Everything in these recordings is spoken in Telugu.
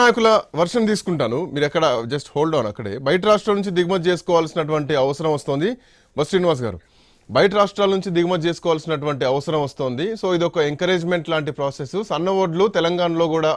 నాయకుల వర్షం తీసుకుంటాను. మీరు ఎక్కడ జస్ట్ హోల్డ్ ఆన్ అక్కడే. బయట రాష్ట్రాల నుంచి దిగుమతి చేసుకోవాల్సినటువంటి అవసరం వస్తుంది. బస్ శ్రీనివాస్ గారు బయట రాష్ట్రాల నుంచి దిగుమతి చేసుకోవాల్సినటువంటి అవసరం వస్తోంది. సో ఇది ఒక ఎంకరేజ్మెంట్ లాంటి ప్రాసెస్ సన్న ఓడ్లు తెలంగాణలో కూడా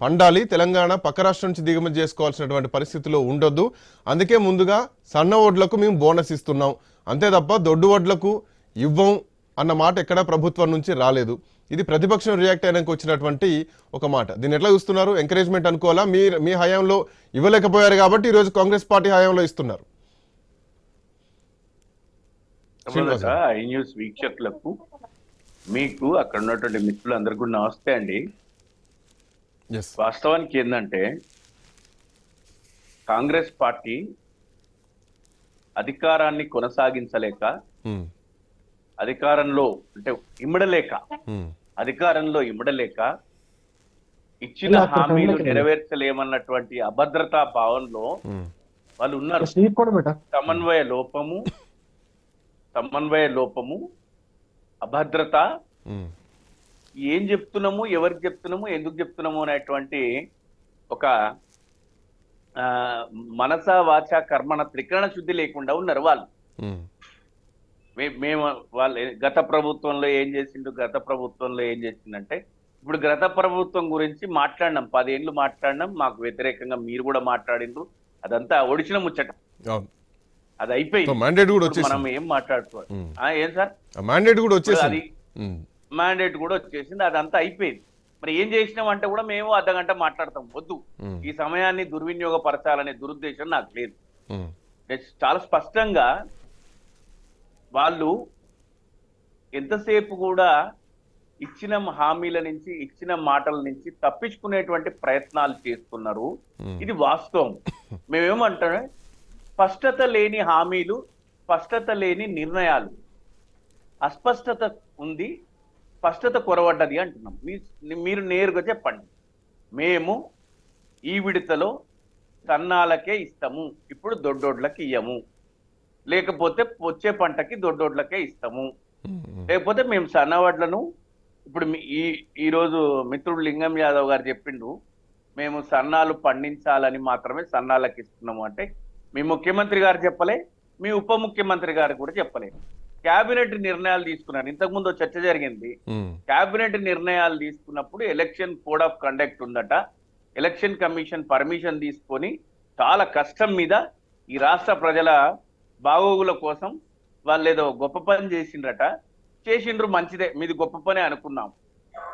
పండాలి. తెలంగాణ పక్క రాష్ట్రం నుంచి దిగుమతి చేసుకోవాల్సినటువంటి పరిస్థితిలో ఉండొద్దు. అందుకే ముందుగా సన్న ఓడ్లకు మేము బోనస్ ఇస్తున్నాం. అంతే తప్ప దొడ్డు ఓడ్లకు ఇవ్వం అన్న మాట ఎక్కడా ప్రభుత్వం నుంచి రాలేదు. ఇది ప్రతిపక్షం రియాక్ట్ అయినాక వచ్చినటువంటి ఒక మాట. దీన్ని ఎట్లా చూస్తున్నారు? ఎంకరేజ్మెంట్ అనుకోవాలా? మీ మీ హయాంలో ఇవ్వలేకపోయారు కాబట్టి ఈరోజు కాంగ్రెస్ పార్టీ హయాంలో ఇస్తున్నారు. ఐ న్యూస్ వీక్షకులకు మీకు అక్కడ ఉన్నటువంటి మిత్రులందరికీ కూడా నమస్తే అండి. వాస్తవానికి ఏంటంటే కాంగ్రెస్ పార్టీ అధికారాన్ని కొనసాగించలేక అధికారంలో అంటే ఇమ్మడలేక అధికారంలో ఇమ్మడలేక ఇచ్చిన హామీలు నెరవేర్చలేమన్నటువంటి అభద్రతా భావంలో వాళ్ళు ఉన్నారు. సమన్వయ లోపము సమన్వయ లోపము అభద్రత. ఏం చెప్తున్నాము ఎవరికి చెప్తున్నాము ఎందుకు చెప్తున్నాము అనేటువంటి ఒక ఆ, మనస వాచ కర్మణ త్రికరణ శుద్ధి లేకుండా ఉన్నారు వాళ్ళు. మేము వాళ్ళు గత ప్రభుత్వంలో ఏం చేసిండు గత ప్రభుత్వంలో ఏం చేసిందంటే ఇప్పుడు గత ప్రభుత్వం గురించి మాట్లాడినాం పదేళ్ళు మాట్లాడినాం మాకు వ్యతిరేకంగా మీరు కూడా మాట్లాడిండ్రు అదంతా ఒడిచిన ముచ్చట. అది అయిపోయింది. మ్యాండేట్ కూడా మనం ఏం మాట్లాడుకోవాలి? ఏం సార్? మ్యాండేట్ కూడా వచ్చేసింది. మ్యాండేట్ కూడా వచ్చేసింది అదంతా అయిపోయింది. మరి ఏం చేసినాం అంటే కూడా మేము అర్ధగంట మాట్లాడతాం వద్దు. ఈ సమయాన్ని దుర్వినియోగపరచాలనే దురుద్దేశం నాకు లేదు. చాలా స్పష్టంగా వాళ్ళు ఎంతసేపు కూడా ఇచ్చిన హామీల నుంచి ఇచ్చిన మాటల నుంచి తప్పించుకునేటువంటి ప్రయత్నాలు చేస్తున్నారు. ఇది వాస్తవం. మేమేమంటాం? స్పష్టత లేని హామీలు స్పష్టత లేని నిర్ణయాలు. అస్పష్టత ఉంది స్పష్టత కొరవడ్డది అంటున్నాం. మీరు నేరుగా చెప్పండి. మేము ఈ విడతలో సన్నాలకే ఇస్తాము. ఇప్పుడు దొడ్డోడ్లకి ఇయ్యము. లేకపోతే వచ్చే పంటకి దొడ్డోడ్లకే ఇస్తాము. లేకపోతే మేము సన్నవడ్లను ఇప్పుడు ఈ ఈ రోజు మిత్రుడు లింగం యాదవ్ గారు చెప్పిండు మేము సన్నాలు పండించాలని మాత్రమే సన్నాలకు ఇస్తున్నాము అంటే మీ ముఖ్యమంత్రి గారు చెప్పలే మీ ఉప ముఖ్యమంత్రి గారు కూడా చెప్పలే. కేబినెట్ నిర్ణయాలు తీసుకున్నారు ఇంతకుముందు చర్చ జరిగింది. కేబినెట్ నిర్ణయాలు తీసుకున్నప్పుడు ఎలక్షన్ కోడ్ ఆఫ్ కండక్ట్ ఉందట. ఎలక్షన్ కమిషన్ పర్మిషన్ తీసుకొని చాలా కష్టం మీద ఈ రాష్ట్ర ప్రజల బాగోగుల కోసం వాళ్ళు ఏదో గొప్ప పని చేసిండ్రట. చేసిండ్రు మంచిదే మీది గొప్ప పని అనుకున్నాం.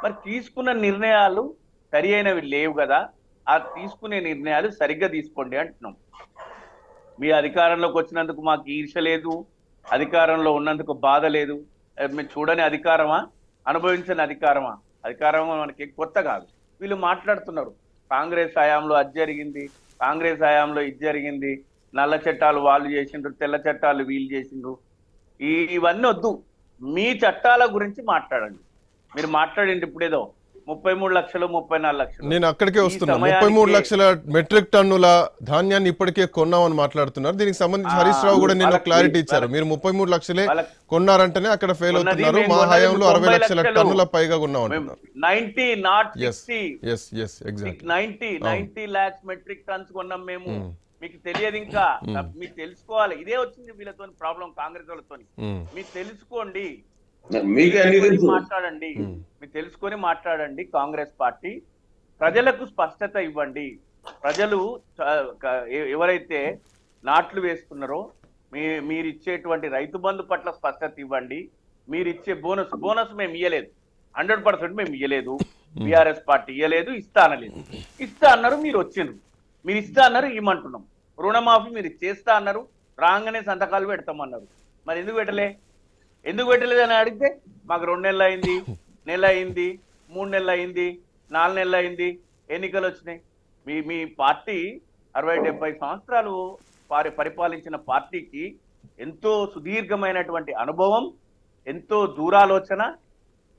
మరి తీసుకున్న నిర్ణయాలు సరి అయినవి లేవు కదా ఆ తీసుకునే నిర్ణయాలు సరిగ్గా తీసుకోండి అంటున్నాం. మీ అధికారంలోకి వచ్చినందుకు మాకు ఈర్ష లేదు అధికారంలో ఉన్నందుకు బాధ లేదు. మేము చూడని అధికారమా? అనుభవించని అధికారమా? అధికారం మనకి కొత్త కాదు. వీళ్ళు మాట్లాడుతున్నారు. కాంగ్రెస్ హయాంలో అది జరిగింది కాంగ్రెస్ హయాంలో ఇది జరిగింది నల్ల చట్టాలు వాళ్ళు చేసిండ్రు తెల్ల చట్టాలు వీళ్ళు చేసిండ్రు. ఇవన్నీ వద్దు. మీ చట్టాల గురించి మాట్లాడండి. మీరు మాట్లాడండి ఇప్పుడేదో ముప్పై మూడు లక్షలు ముప్పై నాలుగు లక్షలు. నేను అక్కడికే ఈ వస్తున్నా. సమయానికి- ముప్పై మూడు లక్షల మెట్రిక్ టన్నుల ధాన్యాన్ని ఇప్పటికే కొన్నామని మాట్లాడుతున్నారు. దీనికి సంబంధించి హరీష్ రావు కూడా నేను క్లారిటీ ఇచ్చారు. మీరు ముప్పై మూడు లక్షలే కొన్నారంటేనే అక్కడ ఫెయిల్ అవుతున్నారు. మా హయాంలో అరవై లక్షల. టన్నుల పైగా కొన్నాం అంటున్నారు ninety not yes sixty yes yes exact ninety ninety lakhs metric tons కొన్నాం మ్మ్. మీకు తెలియదు ఇంకా. మీకు తెలుసుకోవాలి. ఇదే వచ్చింది వీళ్ళతో ప్రాబ్లం కాంగ్రెస్ వాళ్ళతో మీరు తెలుసుకోండి. మాట్లాడండి. మీరు తెలుసుకొని మాట్లాడండి కాంగ్రెస్ పార్టీ. ప్రజలకు స్పష్టత ఇవ్వండి. ప్రజలు ఎవరైతే నాట్లు వేసుకున్నారో మీ మీరు ఇచ్చేటువంటి రైతు బంధు పట్ల స్పష్టత ఇవ్వండి. మీరు ఇచ్చే బోనస్ బోనస్ మేము ఇయ్యలేదు. హండ్రెడ్ పర్సెంట్ మేము ఇయ్యలేదు. బీఆర్ఎస్ పార్టీ ఇయ్యలేదు ఇస్తా అనలేదు. ఇస్తా అన్నారు మీరు వచ్చిండ్రు. మీరు ఇస్తా అన్నారు ఇవ్వమంటున్నాం రుణమాఫీ మీరు చేస్తా అన్నారు. రాగానే సంతకాలు పెడతామన్నారు. మరి ఎందుకు పెట్టలే? ఎందుకు పెట్టలేదు అని అడిగితే మాకు రెండు నెలలు అయింది నెల అయింది మూడు నెలలు అయింది నాలుగు నెలలు అయింది ఎన్నికలు వచ్చినాయి. మీ మీ పార్టీ అరవై డెబ్బై సంవత్సరాలు వారి పరిపాలించిన పార్టీకి ఎంతో సుదీర్ఘమైనటువంటి అనుభవం ఎంతో దూరాలోచన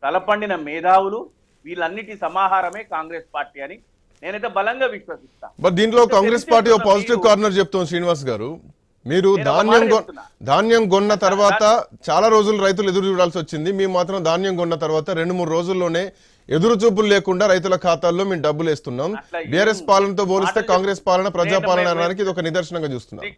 తలపండిన మేధావులు వీళ్ళన్నిటి సమాహారమే కాంగ్రెస్ పార్టీ అని నేనైతే బలంగా విశ్వసిస్తా. బట్ దీంట్లో కాంగ్రెస్ పార్టీ ఒక పాజిటివ్ కార్నర్ చెప్తాం శ్రీనివాస్ గారు. మీరు ధాన్యం. ధాన్యం కొన్న తర్వాత చాలా రోజులు రైతులు ఎదురు చూడాల్సి వచ్చింది. మేము మాత్రం ధాన్యం కొన్న తర్వాత రెండు మూడు రోజుల్లోనే ఎదురు చూపులు లేకుండా రైతుల ఖాతాల్లో మేము డబ్బులు వేస్తున్నాం. బీఆర్ఎస్ పాలనతో పోలిస్తే కాంగ్రెస్ పాలన ప్రజా నేను- పాలన నేను- అనడానికి ఇది ఒక నిదర్శనంగా చూస్తున్నాం.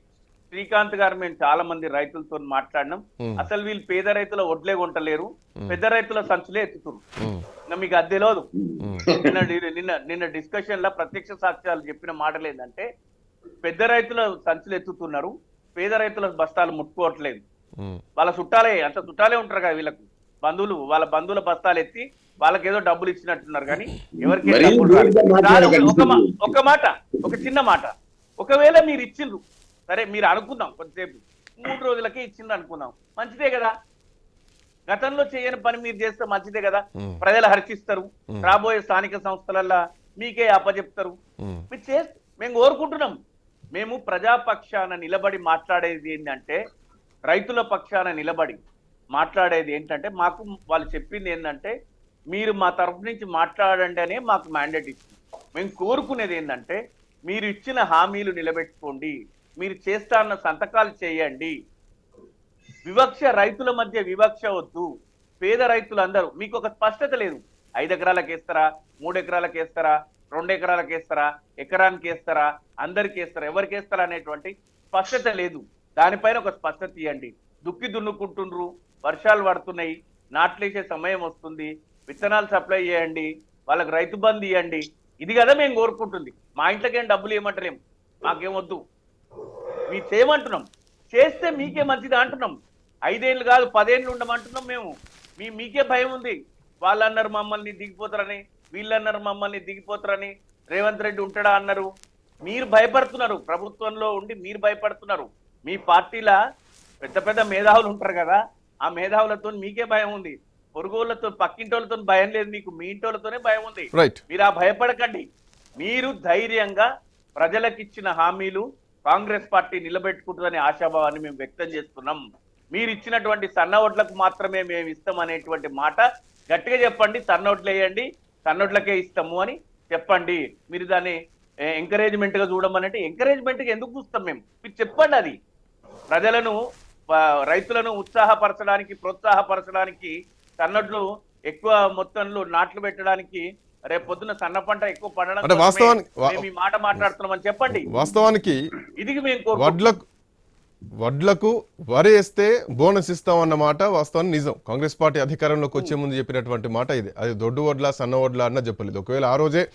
శ్రీకాంత్ గారు మేము చాలా మంది రైతులతో మాట్లాడినాం. అసలు వీళ్ళు పేద రైతుల ఒడ్లే కొంటలేరు. పెద్ద రైతుల సంచులే ఎత్తుతున్నారు మీకు అది తెలియదు ఉమ్, నిన్న నిన్న నిన్న డిస్కషన్లో ప్రత్యక్ష సాక్ష్యాలు చెప్పిన మాటలు ఏంటంటే పెద్ద రైతుల సంచులు ఎత్తుతున్నారు. పేద రైతుల బస్తాలు ముట్టుకోవట్లేదు. వాళ్ళ చుట్టాలే అంత చుట్టాలే ఉంటారు కదా వీళ్ళకు. బంధువులు వాళ్ళ బంధువుల బస్తాలు ఎత్తి వాళ్ళకి ఏదో డబ్బులు ఇచ్చినట్టున్నారు కానీ ఎవరికి ఒక మాట ఒక చిన్న మాట. ఒకవేళ మీరు ఇచ్చిండ్రు సరే మీరు అనుకుందాం కొద్దిసేపు. మూడు రోజులకే ఇచ్చిండ్రు అనుకుందాం. మంచిదే కదా? గతంలో చేయని పని మీరు చేస్తే మంచిదే కదా. ప్రజలు హర్షిస్తారు. రాబోయే స్థానిక సంస్థలల్లో మీకే అప్పచెప్తారు మీరు చేస్తే మేము కోరుకుంటున్నాం. మేము ప్రజాపక్షాన నిలబడి మాట్లాడేది ఏంటంటే రైతుల పక్షాన నిలబడి మాట్లాడేది ఏంటంటే మాకు వాళ్ళు చెప్పింది ఏంటంటే మీరు మా తరఫు నుంచి మాట్లాడండి అనే మాకు మ్యాండేట్ ఇచ్చింది. మేము కోరుకునేది ఏంటంటే మీరు ఇచ్చిన హామీలు నిలబెట్టుకోండి. మీరు చేస్తా అన్న సంతకాలు చేయండి. వివక్ష రైతుల మధ్య వివక్ష వద్దు. పేద రైతులందరూ మీకు ఒక స్పష్టత లేదు. ఐదు ఎకరాలకు వేస్తారా? మూడు ఎకరాలకు వేస్తారా? రెండు ఎకరాలకు వేస్తారా? ఎకరానికి వేస్తారా? అందరికి వేస్తారా? ఎవరికి వేస్తారా అనేటువంటి స్పష్టత లేదు. దానిపైన ఒక స్పష్టత ఇవ్వండి. దుక్కి దున్నుకుంటుండ్రు వర్షాలు పడుతున్నాయి నాట్లేసే సమయం వస్తుంది. విత్తనాలు సప్లై చేయండి వాళ్ళకి రైతు బంద్ ఇవ్వండి. ఇది కదా మేము కోరుకుంటుంది. మా ఇంట్లోకేం డబ్బులు ఇవ్వమంటలేం. మాకేమొద్దు మీరు చేయమంటున్నాం. చేస్తే మీకే మంచిది అంటున్నాం. ఐదేళ్ళు కాదు పదేళ్ళు ఉండమంటున్నాం మేము. మీ మీకే భయం ఉంది. వాళ్ళు అన్నారు మమ్మల్ని దిగిపోతారని వీళ్ళు అన్నారు మమ్మల్ని దిగిపోతారని రేవంత్ రెడ్డి ఉంటాడా అన్నారు. మీరు భయపడుతున్నారు. ప్రభుత్వంలో ఉండి మీరు భయపడుతున్నారు. మీ పార్టీలా పెద్ద పెద్ద మేధావులు ఉంటారు కదా ఆ మేధావులతో మీకే భయం ఉంది. పొరుగులతో పక్కింటోళ్ళతో భయం లేదు మీకు మీ ఇంటోళ్ళతోనే భయం ఉంది. మీరు ఆ భయపడకండి. మీరు ధైర్యంగా ప్రజలకు ఇచ్చిన హామీలు కాంగ్రెస్ పార్టీ నిలబెట్టుకుంటుందనే ఆశాభావాన్ని మేము వ్యక్తం చేస్తున్నాం. మీరు ఇచ్చినటువంటి సన్న ఓట్లకు మాత్రమే మేము ఇస్తాం అనేటువంటి మాట గట్టిగా చెప్పండి సన్న ఓట్లు వేయండి సన్నోట్లకే ఇస్తాము అని చెప్పండి. మీరు దాన్ని ఎంకరేజ్మెంట్గా చూడమనంటే ఎంకరేజ్మెంట్గా ఎందుకు చూస్తాం మేము? మీరు చెప్పండి అది. ప్రజలను రైతులను ఉత్సాహపరచడానికి ప్రోత్సాహపరచడానికి సన్నడ్లు ఎక్కువ మొత్తంలో నాట్లు పెట్టడానికి రేపు పొద్దున సన్న పంట ఎక్కువ పండడం అంటే వాస్తవానికి- మాట మాట్లాడుతున్నామని చెప్పండి. వాస్తవానికి ఇది మేము. వడ్లకు వడ్లకు వరి వేస్తే బోనస్ ఇస్తామన్నమాట వాస్తవానికి నిజం. కాంగ్రెస్ పార్టీ అధికారంలోకి వచ్చే ముందు చెప్పినటువంటి మాట ఇది. అది దొడ్డు వడ్ల సన్న వడ్ల అన్న చెప్పలేదు. ఒకవేళ ఆ రోజే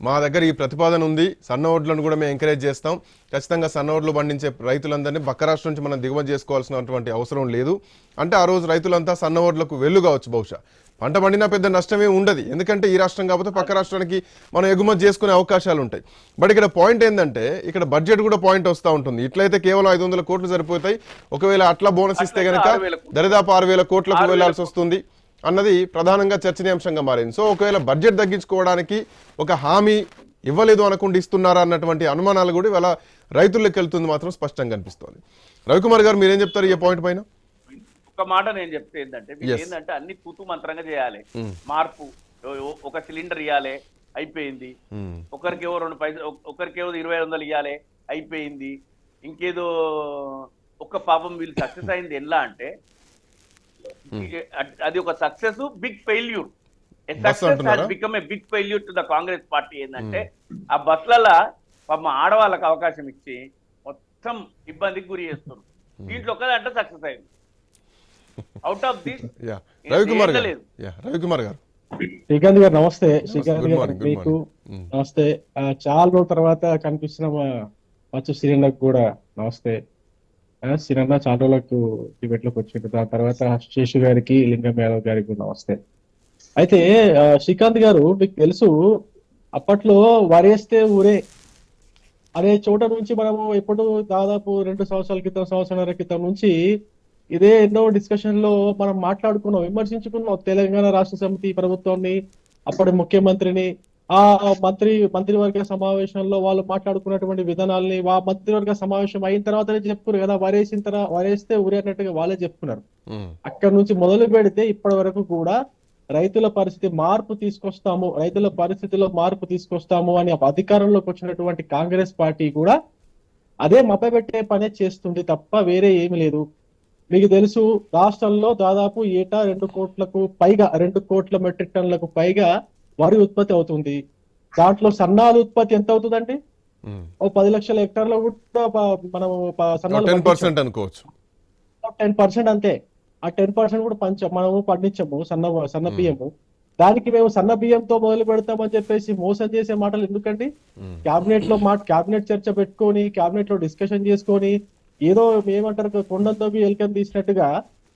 మా దగ్గర ఈ ప్రతిపాదన ఉంది. సన్న వడ్లను కూడా మేము ఎంకరేజ్ చేస్తాం. ఖచ్చితంగా సన్న వడ్లు పండించే రైతులందరినీ పక్క రాష్ట్రం నుంచి మనం దిగుమతి చేసుకోవాల్సినటువంటి అవసరం లేదు. అంటే ఆ రోజు రైతులంతా సన్న వడ్లకు వెళ్ళు కావచ్చు బహుశా. పంట పండినా పెద్ద నష్టమే ఉండదు. ఎందుకంటే ఈ రాష్ట్రం కాకపోతే పక్క రాష్ట్రానికి మనం ఎగుమతి చేసుకునే అవకాశాలు ఉంటాయి. బట్ ఇక్కడ పాయింట్ ఏంటంటే ఇక్కడ బడ్జెట్ కూడా పాయింట్ వస్తూ ఉంటుంది. ఇట్లయితే కేవలం ఐదు వందల కోట్లు సరిపోతాయి. ఒకవేళ అట్లా బోనస్ ఇస్తే కోట్లు. దరిదాపు ఆరు వేల కోట్లకు వెళ్ళాల్సి వస్తుంది అన్నది ప్రధానంగా చర్చనీయాంశంగా మారింది. సో ఒకవేళ బడ్జెట్ తగ్గించుకోవడానికి ఒక హామీ ఇవ్వలేదు అనకుండా ఇస్తున్నారా అన్నటువంటి అనుమానాలు కూడా ఇవాళ రైతుల్లోకి వెళ్తుంది మాత్రం స్పష్టంగా కనిపిస్తోంది రవికుమార్ గారు మీరేం చెప్తారు ఈ పాయింట్ పైన? ఒక మాట నేను చెప్తే ఏంటంటే మీరు. ఏంటంటే అన్ని తూతు మంత్రంగా చేయాలి. Mm. మార్పు ఒక సిలిండర్ ఇవ్వాలి అయిపోయింది. ఉమ్, ఒకరికేవో రెండు పైసలు ఒకరికేవో ఇరవై వందలు ఇవ్వాలి అయిపోయింది. ఇంకేదో ఒక్క పాపం వీళ్ళు సక్సెస్ అయింది ఎలా అంటే ఇ- అది ఒక success big failure? Become a big failure to the Congress party ఏంటంటే ఆ బస్లలో పాపం ఆడవాళ్ళకి అవకాశం ఇచ్చి మొత్తం ఇబ్బందికి గురి చేస్తారు దీంట్లో ఒక్కదంటే సక్సెస్ అయింది. Out of this yeah Ravikumar garu. Yeah Ravikumar గారు. శ్రీకాంత్ గారు నమస్తే. శ్రీకాంత్ గారు మీకు మార్నింగ్ నమస్తే. ఆ, చాలా రోజుల తర్వాత కనిపిస్తున్న మా మచ్చు సిరిన్నకు కూడా నమస్తే. సిరన్న చాలా రోజులకు టిబెట్లోకి వచ్చిండు. దాని తర్వాత శేషు గారికి లింగం యాదవ్ గారికి కూడా నమస్తే. అయితే శ్రీకాంత్ గారు మీకు తెలుసు అప్పట్లో వరేస్తే ఊరే. అనే చోట నుంచి మనము ఎప్పుడు దాదాపు రెండు సంవత్సరాల క్రితం సంవత్సరాల క్రితం నుంచి ఇదే ఎన్నో డిస్కషన్లో మనం మాట్లాడుకున్నాం విమర్శించుకున్నాం. తెలంగాణ రాష్ట్ర సమితి ప్రభుత్వాన్ని అప్పటి ముఖ్యమంత్రిని ఆ మంత్రి మంత్రివర్గ సమావేశంలో వాళ్ళు మాట్లాడుకున్నటువంటి విధానాల్ని ఆ మంత్రివర్గ సమావేశం అయిన తర్వాతనే చెప్పుకున్నారు కదా వరేసిన తర్వాత వరేస్తే ఊరే అన్నట్టుగా వాళ్ళే చెప్పుకున్నారు. అక్కడ నుంచి మొదలు పెడితే ఇప్పటి వరకు కూడా రైతుల పరిస్థితి మార్పు తీసుకొస్తాము రైతుల పరిస్థితిలో మార్పు తీసుకొస్తాము అని అధికారంలోకి వచ్చినటువంటి కాంగ్రెస్ పార్టీ కూడా అదే మభ్యపెట్టే పనే చేస్తుంది తప్ప వేరే ఏమీ లేదు. మీకు తెలుసు రాష్ట్రంలో దాదాపు ఏటా రెండు కోట్లకు పైగా రెండు కోట్ల మెట్రిక్ టన్నులకు పైగా వరి ఉత్పత్తి అవుతుంది. దాంట్లో సన్నాల ఉత్పత్తి ఎంత అవుతుందండి? ఓ పది లక్షల హెక్టార్లో కూడా మనం సన్నాలు టెన్ పర్సెంట్ అనుకోవచ్చు. టెన్ పర్సెంట్ అంతే. ఆ టెన్ పర్సెంట్ కూడా పంచ మనము పండించము సన్న సన్న బియ్యము. దానికి మేము సన్న బియ్యంతో మొదలు పెడతామని చెప్పేసి మోసం చేసే మాటలు ఎందుకండి. క్యాబినెట్లో మా క్యాబినెట్ చర్చ పెట్టుకొని క్యాబినెట్లో డిస్కషన్ చేసుకొని ఏదో ఏమంటారు కొండంతో ఎలికని తీసినట్టుగా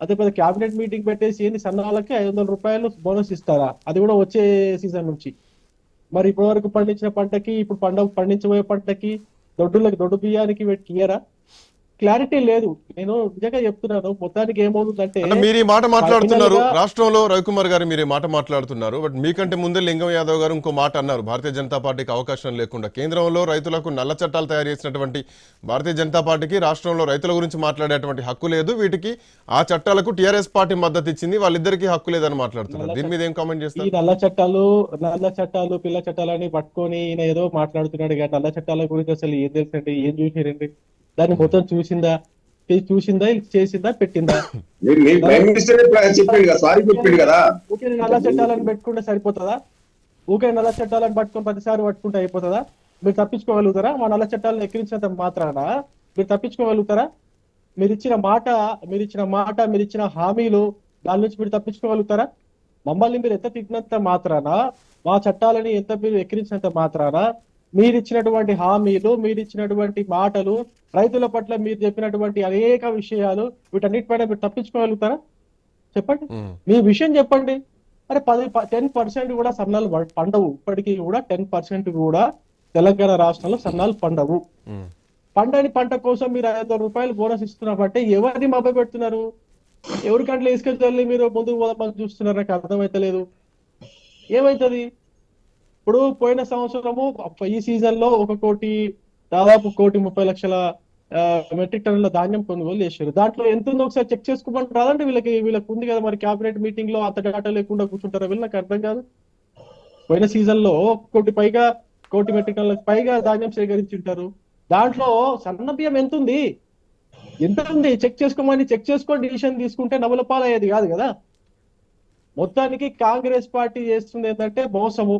అదే పెద్ద క్యాబినెట్ మీటింగ్ పెట్టేసి ఏంది సన్నాలకి ఐదు వందల రూపాయలు బోనస్ ఇస్తారా? అది కూడా వచ్చే సీజన్ నుంచి. మరి ఇప్పటి వరకు పండించిన పంటకి ఇప్పుడు పంట పండించబోయే పంటకి దొడ్డులకి దొడ్డు బియ్యానికి పెట్టి ఇయ్యరా? క్లారిటీ లేదు. నేను నిజంగా చెప్తున్నాను మొత్తానికి ఏమవుతుందంటే మీరు ఈ మాట మాట్లాడుతున్నారు. రాష్ట్రంలో రవికుమార్ గారు మీరు ఈ మాట మాట్లాడుతున్నారు. బట్ మీకంటే ముందే లింగం యాదవ్ గారు ఇంకో మాట అన్నారు. భారతీయ జనతా పార్టీకి అవకాశం లేకుండా. కేంద్రంలో రైతులకు నల్ల చట్టాలు తయారు చేసినటువంటి భారతీయ జనతా పార్టీకి రాష్ట్రంలో రైతుల గురించి మాట్లాడేటువంటి హక్కు లేదు. వీటికి ఆ చట్టాలకు టీఆర్ఎస్ పార్టీ మద్దతు ఇచ్చింది. వాళ్ళిద్దరికీ హక్కు లేదని మాట్లాడుతున్నారు. దీని మీద ఏం కామెంట్ ఈ చేస్తారు నల్ల చట్టాలు నల్ల చట్టాలు పిల్ల చట్టాలని పట్టుకొని ఈయన ఏదో మాట్లాడుతున్నాడు. నల్ల చట్టాల గురించి అసలు ఏం తెలుసండి ఏం చూసారండి దాన్ని మొత్తం చూసిందా? చూసిందా? చేసిందా? పెట్టిందా? ఊకే నల్ల చట్టాలను పెట్టుకుంటే సరిపోతుందా? ఊకే నల్ల చట్టాలను పట్టుకొని ప్రతిసారి పట్టుకుంటే అయిపోతుందా? మీరు తప్పించుకోగలుగుతారా? మా నల్ల చట్టాలను ఎక్కిరించినంత మాత్రాన మీరు తప్పించుకోగలుగుతారా? మీరు ఇచ్చిన మాట మీరు ఇచ్చిన మాట మీరు ఇచ్చిన హామీలు దాని నుంచి మీరు తప్పించుకోగలుగుతారా? మమ్మల్ని మీరు ఎంత తిట్టినంత మాత్రాన మా చట్టాలని ఎంత మీరు ఎక్కిరించినంత మాత్రాన మీరు ఇచ్చినటువంటి హామీలు మీరు ఇచ్చినటువంటి మాటలు రైతుల పట్ల మీరు చెప్పినటువంటి అనేక విషయాలు వీటన్నిటిపైన మీరు తప్పించుకోగలుగుతారా? చెప్పండి. మీ విషయం చెప్పండి. అరే పది టెన్ పర్సెంట్ కూడా సన్నాలు పండవు. ఇప్పటికీ కూడా టెన్ పర్సెంట్ కూడా తెలంగాణ రాష్ట్రంలో సన్నాలు పండవు. పండని పంట కోసం మీరు ఐదు వందల రూపాయలు బోనస్ ఇస్తున్నారంటే ఎవరిని మభ్య పెడుతున్నారు? ఎవరి కంట్లో తీసుకెళ్ళి మీరు ముందుకు పోదామని చూస్తున్నారు నాకు అర్థమైతలేదు ఏమైతుంది? ఇప్పుడు పోయిన సంవత్సరము ఈ సీజన్లో ఒక కోటి దాదాపు కోటి ముప్పై లక్షల మెట్రిక్ టన్నుల ధాన్యం కొనుగోలు చేశారు. దాంట్లో ఎంత ఉందో ఒకసారి చెక్ చేసుకోమని రాదంటే వీళ్ళకి వీళ్ళకి ఉంది కదా మరి క్యాబినెట్ మీటింగ్లో అంత డేటా లేకుండా కూర్చుంటారా వీళ్ళు నాకు అర్థం కాదు. పోయిన సీజన్లో కోటి పైగా కోటి మెట్రిక్ టన్నులకు పైగా ధాన్యం సేకరించి ఉంటారు దాంట్లో సన్న బియ్యం ఎంత ఉంది? ఎంత ఉంది? చెక్ చేసుకోమని చెక్ చేసుకొని డిసిషన్ తీసుకుంటే నవ్వుల పాలయ్యేది కాదు కదా. మొత్తానికి కాంగ్రెస్ పార్టీ చేస్తుంది ఏంటంటే మోసము.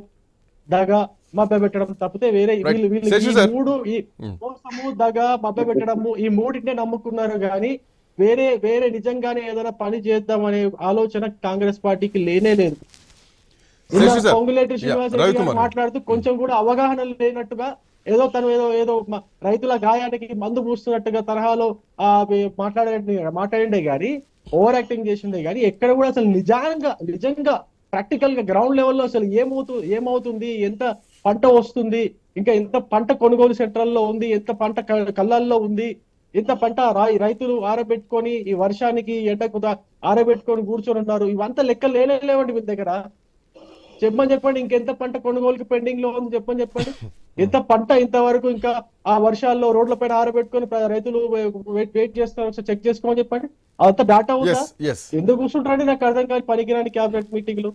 దగ మభ్య పెట్టడం తప్పితే వేరే. వీళ్ళు వీళ్ళు. మూడు ఈ Hmm. మోసము దగ మభ్య పెట్టడము ఈ మూడింటినే నమ్ముకున్నారు కానీ వేరే వేరే నిజంగానే ఏదైనా పని చేద్దామనే ఆలోచన కాంగ్రెస్ పార్టీకి లేనే లేదు. పొంగులేటి. మాట్లాడుతూ కొంచెం కూడా అవగాహన లేనట్టుగా ఏదో తను ఏదో ఏదో రైతుల గాయానికి మందు పూస్తున్నట్టుగా తరహాలో ఆ మాట్లాడే మాట్లాడిండే గాని ఓవర్ యాక్టింగ్ చేసిండే గాని ఎక్కడ కూడా అసలు నిజంగా నిజంగా ప్రాక్టికల్గా గ్రౌండ్ లెవెల్లో అసలు ఏమవుతు ఏమవుతుంది? ఎంత పంట వస్తుంది? ఇంకా ఎంత పంట కొనుగోలు సెంటర్లలో ఉంది? ఎంత పంట కళ్ళల్లో ఉంది? ఎంత పంట రాయి రైతులు ఆరబెట్టుకొని ఈ వర్షానికి ఎండకు ఆరబెట్టుకొని కూర్చొని ఉన్నారు? ఇవంతా లెక్క లేనే లేవండి మీ దగ్గర. చెప్పమని చెప్పండి ఇంకెంత పంట కొనుగోలుకి పెండింగ్లో ఉంది చెప్పని చెప్పండి. ఎంత పంట ఇంతవరకు ఇంకా ఆ వర్షాల్లో రోడ్ల పైన ఆరబెట్టుకొని రైతులు వెయిట్ ఒకసారి చెక్ చేసుకోమని చెప్పండి. అంత డాటా ఉందా? ఎందుకు కూర్చుంటారండి నాకు అర్థం కాని పనికిరాని క్యాబినెట్ మీటింగ్లు